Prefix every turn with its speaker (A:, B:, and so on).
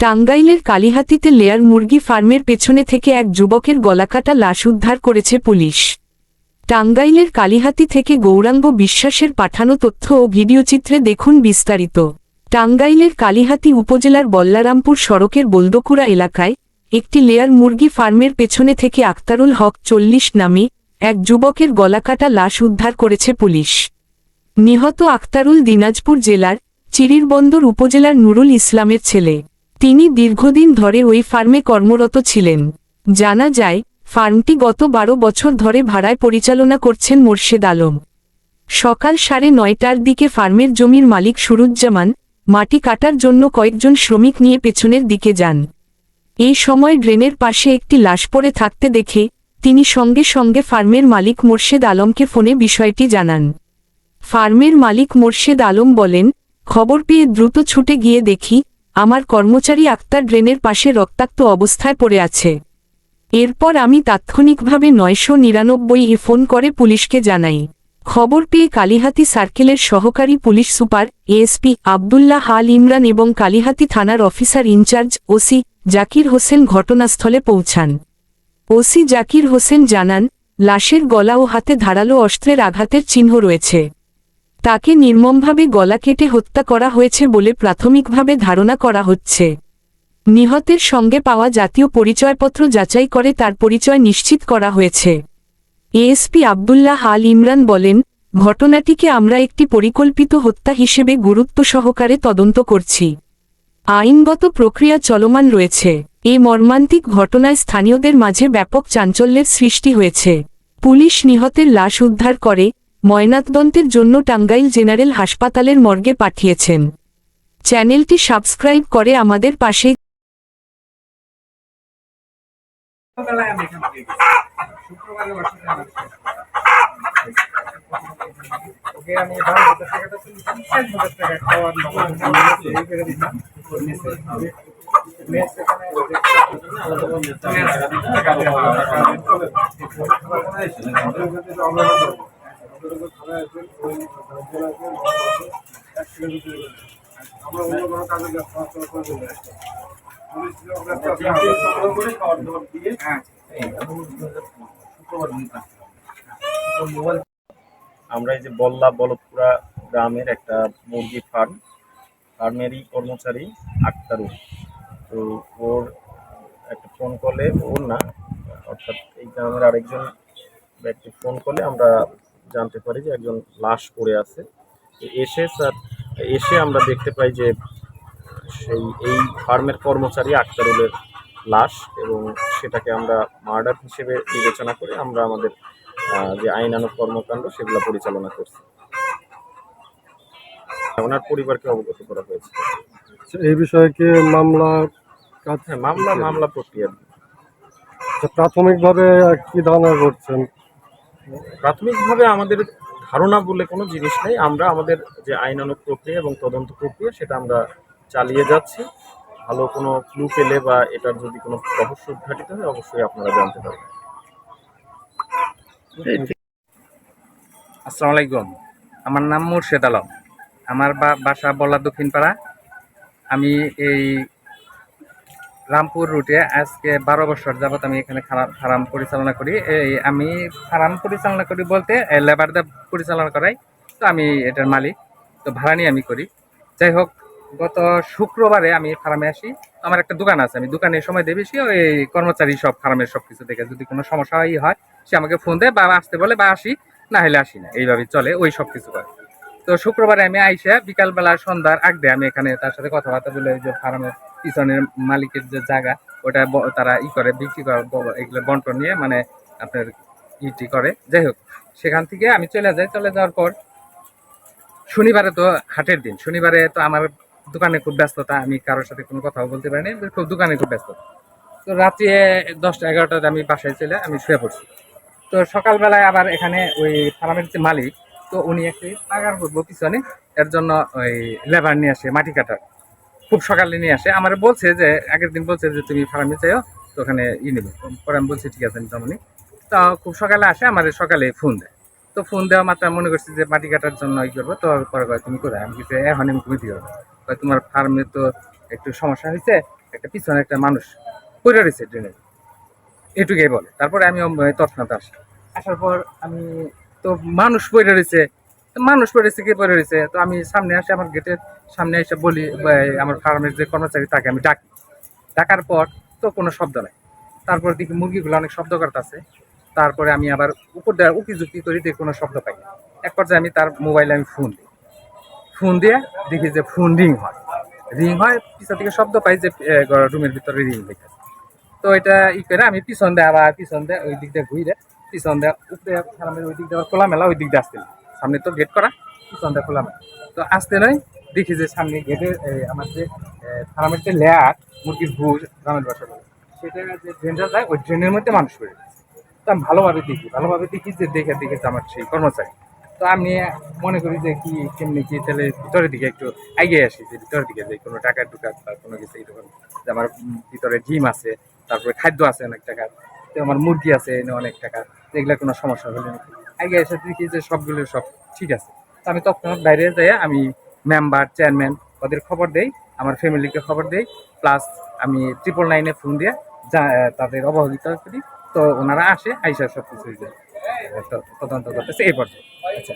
A: টাঙ্গাইলের কালিহাতিতে লেয়ার মুরগি ফার্মের পেছনে থেকে এক যুবকের গলাকাটা লাশ উদ্ধার করেছে পুলিশ। টাঙ্গাইলের কালিহাতি থেকে গৌরাঙ্গ বিশ্বাসের পাঠানো তথ্য ও ভিডিওচিত্রে দেখুন বিস্তারিত। টাঙ্গাইলের কালিহাতি উপজেলার বল্লারামপুর সড়কের বলদকুড়া এলাকায় একটি লেয়ার মুরগি ফার্মের পেছনে থেকে আক্তারুল হক চল্লিশ নামে এক যুবকের গলাকাটা লাশ উদ্ধার করেছে পুলিশ। নিহত আক্তারুল দিনাজপুর জেলার চিরিরবন্দর উপজেলার নুরুল ইসলামের ছেলে। তিনি দীর্ঘদিন ধরে ওই ফার্মে কর্মরত ছিলেন। জানা যায়, ফার্মটি গত বারো বছর ধরে ভাড়ায় পরিচালনা করছেন মোর্শেদ আলম। সকাল সাড়ে নয়টার দিকে ফার্মের জমির মালিক সুরুজ্জামান মাটি কাটার জন্য কয়েকজন শ্রমিক নিয়ে পেছনের দিকে যান। এই সময় ড্রেনের পাশে একটি লাশ পড়ে থাকতে দেখে তিনি সঙ্গে সঙ্গে ফার্মের মালিক মোর্শেদ আলমকে ফোনে বিষয়টি জানান। ফার্মের মালিক মোর্শেদ আলম বলেন, খবর পেয়ে দ্রুত ছুটে গিয়ে দেখি আমার কর্মচারী আক্তার ড্রেনের পাশে রক্তাক্ত অবস্থায় পড়ে আছে। এরপর আমি তাৎক্ষণিকভাবে নয়শো নিরানব্বই এ ফোন করে পুলিশকে জানাই। খবর পেয়ে কালিহাতি সার্কেলের সহকারী পুলিশ সুপার এএসপি আবদুল্লাহ হাল ইমরান এবং কালিহাতি থানার officer in charge OC Zakir Hossain ঘটনাস্থলে পৌঁছান। ওসি জাকির হোসেন জানান, লাশের গলা ও হাতে ধারালো অস্ত্রের আঘাতের চিহ্ন রয়েছে। তাকে নির্মমভাবে গলা কেটে হত্যা করা হয়েছে বলে প্রাথমিকভাবে ধারণা করা হচ্ছে। নিহতের সঙ্গে পাওয়া জাতীয় পরিচয়পত্র যাচাই করে তার পরিচয় নিশ্চিত করা হয়েছে। এএসপি আবদুল্লাহ আল ইমরান বলেন, ঘটনাটিকে আমরা একটি পরিকল্পিত হত্যা হিসেবে গুরুত্ব সহকারে তদন্ত করছি। আইনগত প্রক্রিয়া চলমান রয়েছে। এ মর্মান্তিক ঘটনায় স্থানীয়দের মাঝে ব্যাপক চাঞ্চল্যের সৃষ্টি হয়েছে। পুলিশ নিহতের লাশ উদ্ধার করে ময়নাতদন্তের জন্য টাঙ্গাইল জেনারেল হাসপাতালের মর্গে পাঠিয়েছেন। চ্যানেলটি সাবস্ক্রাইব করে আমাদের পাশে
B: আমরা এই যে
C: বল্লা বলদপুরা গ্রামের একটা মুরগি ফার্ম ফার্মেরই কর্মচারী আক্তারুল। তো ওর একটা ফোন কলে ওর না, অর্থাৎ এই গ্রামের আরেকজন ব্যক্তি ফোন করলে আমরা জানতে পারি যে একজন লাশ পড়ে আছে। এসে স্যার এসে আমরা দেখতে পাই যে সেই এই ফার্মের কর্মচারী আক্তারুলের লাশ এবং সেটাকে আমরা মার্ডার হিসেবে বিবেচনা করে আমরা আমাদের যে আইনানুগ কর্মকাণ্ড সেগুলো পরিচালনা করছি। ওনার পরিবারকে অবগত করা হয়েছে।
D: এই বিষয়ে কি মামলা
C: হ্যাঁ মামলা মামলা প্রক্রিয়া।
D: আচ্ছা, প্রাথমিকভাবে কি ধারণা করছেন?
C: প্রাথমিকভাবে আমাদের ধারণা বলে কোনো জিনিস নেই। আমরা আমাদের যে আইনানুগ প্রক্রিয়া এবং তদন্ত প্রক্রিয়া, সেটা আমরা চালিয়ে যাচ্ছি। ভালো কোনো ক্লু পেলে বা এটার যদি কোনো রহস্য উদ্ঘাটিত হয়, অবশ্যই আপনারা জানতে পারবেন।
B: আসসালামু আলাইকুম। আমার নাম মুর্শেদ আলম। আমার বাসা বলা দক্ষিণপাড়া আমি এই রামপুর রুটে আজকে বারো বছর যাবত আমি এখানে ফার্ম পরিচালনা করি। এই আমি ফার্ম পরিচালনা করি বলতে লেবার পরিচালনা করাই, তো আমি এটার মালিক, তো ভাড়া নিয়ে আমি করি। যাই হোক, গত শুক্রবারে আমি ফার্মে আসি। আমার একটা দোকান আছে, আমি দোকানে সময় দিয়ে বেশি ওই কর্মচারী সব ফার্মের সব কিছু দেখে, যদি কোনো সমস্যা হয় সে আমাকে ফোন দেয় বা আসতে বলে বা আসি, না হলে আসি না এইভাবে চলে, ওই সব কিছু করে। তো শুক্রবারে আমি আইসা বিকালবেলা সন্ধ্যার আগ দিয়ে আমি এখানে তার সাথে কথাবার্তা বলে যে ফার্মের পিছনের মালিকের যে জায়গা, ওটা তারা ই করে, বিক্রি করে এগুলো বন্টন নিয়ে মানে আপনার ইটি করে। যাই হোক, সেখান থেকে আমি চলে যাই। চলে যাওয়ার পর শনিবারে তো হাটের দিন। শনিবারে তো আমার দোকানে খুব ব্যস্ততা। আমি কারোর সাথে কোনো কথাও বলতে পারিনি। খুব দোকানে খুব ব্যস্ত। তো রাত্রে দশটা এগারোটাতে আমি বাসায় চলে আমি শুয়ে পড়ছি। তো সকালবেলায় আবার এখানে ওই ফার্মের যে মালিক, তো উনি একটি পাগার করব পিছনে। এর জন্য ওই লেবার নিয়ে আসে, মাটি কাটার। খুব সকালে নিয়ে আসে। আমার বলছে যে, আগের দিন বলছে যে, তুমি ফার্মে চাইও তো ওখানে ই নেবে। পরে আমি বলছি, ঠিক আছে, আমি তেমনই তো খুব সকালে আসে, আমার সকালে ফোন দেয়। তো ফোন দেওয়া মাত্র মনে করছি যে, মাটি কাটার জন্য ই করব, তো পরে কয়, তুমি কোথায়? আমি কিছু এখন আমি তুমি কয়, তোমার ফার্মে তো একটু সমস্যা হয়েছে, একটা পিছনে একটা মানুষ পড়ে রয়েছে ড্রেনে। এটুকুই বলে। তারপরে আমি তৎক্ষণাৎ আসি। আসার পর আমি, তো মানুষ পড়ে রয়েছে মানুষ পড়ে রয়েছে, কে পড়ে রয়েছে? তো আমি সামনে আসে আমার গেটের সামনে এসে বলি আমার ফার্মের যে কর্মচারী তাকে আমি ডাকি ডাকার পর তো কোনো শব্দ নাই। তারপর দেখি মুরগিগুলো অনেক শব্দ করতেছে। তারপরে আমি আবার উপর দেওয়ার উকি ঝুঁকি করি দেখি কোনো শব্দ পাই এক পর্যায়ে আমি তার মোবাইলে আমি ফোন দিই। ফোন দিয়ে দেখি যে ফোন রিং হয়। রিং হয়, পিছন থেকে শব্দ পাই যে রুমের ভিতরে রিং হইতেছে তো এটা ই করে আমি পিছন দেয় আবার পিছন দেয় ওই দিক দিয়ে ঘুরে, পিছন দেয় উপরে ফার্মের ওই দিক দিয়ে খোলামেলা ওই দিক দিয়ে আসতে সামনে তো গেট করা, পিছন দিয়ে খোলামেলা। তো আসতে নয় দেখি যে সামনে গেটে আমার যে ফার্মের যে লেয়ার মুরগির ভুজ গ্রামের বাসা বলে, সেটা যে ড্রেনটা যায়, ওই ড্রেনের মধ্যে মানুষ গেছে। তো আমি ভালোভাবে দেখি ভালোভাবে দেখি যে দেখে দেখে আমার সেই কর্মচারী। তো আমি মনে করি যে কি, কেমনি কি, তাহলে ভিতরের দিকে একটু এগিয়ে আসি, যে ভিতরের দিকে যে কোনো টাকার দোকান বা কোনো কিছু এরকম যে আমার ভিতরে ডিম আছে, তারপরে খাদ্য আছে অনেক টাকার তো আমার মুরগি আছে, এনে অনেক টাকা এগুলো কোনো সমস্যা হলে আগে এসে দেখি যে সবগুলো সব ঠিক আছে। তো আমি তৎক্ষণাৎ বাইরে যাই আমি মেম্বার চেয়ারম্যান ওদের খবর দেই, আমার ফ্যামিলিকে খবর দেই প্লাস আমি ট্রিপল নাইনে ফোন দিয়ে যা তাদের অবহিত করি। তো ওনারা আসে, আইসা সব কিছু তদন্ত করতেছে, এই পর্যায়ে। আচ্ছা।